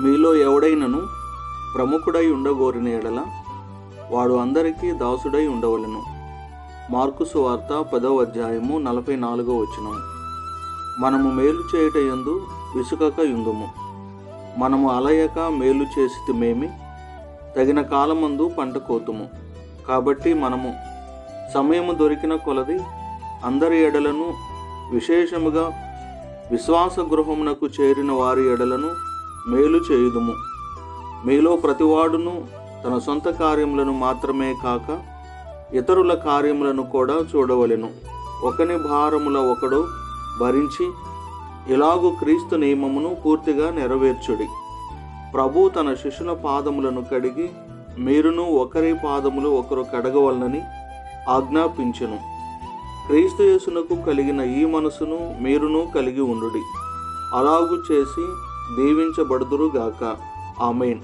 మీలో ఎవడైనను ప్రముఖుడై ఉండగోరిన ఎడల వాడు అందరికీ దాసుడై ఉండవలెను. మార్కుసు వార్త పదవ అధ్యాయము నలభై నాలుగో వచనం మనము మేలు చేయుట యందు విసుకక యుందుము. మనము అలయక మేలు చేసితిమేమి తగిన కాలమందు పంట కోతుము. కాబట్టి మనము సమయము దొరికిన కొలది అందరి ఎడలను విశేషముగా విశ్వాస గృహమునకు చేరిన వారి ఎడలను మేలు చేయుదుము. మీలో ప్రతివాడును తన సొంత కార్యములను మాత్రమే కాక ఇతరుల కార్యములను కూడా చూడవలెను. ఒకని భారముల ఒకడు భరించి ఇలాగు క్రీస్తు నియమమును పూర్తిగా నెరవేర్చుడి. ప్రభు తన శిష్యుల పాదములను కడిగి మీరును ఒకరి పాదములు ఒకరు కడగవలనని ఆజ్ఞాపించెను. క్రీస్తు యేసునకు కలిగిన ఈ మనసును మీరును కలిగి ఉండుడి. అలాగు చేసి దీవించబడుదురుగాక. ఆమెన్.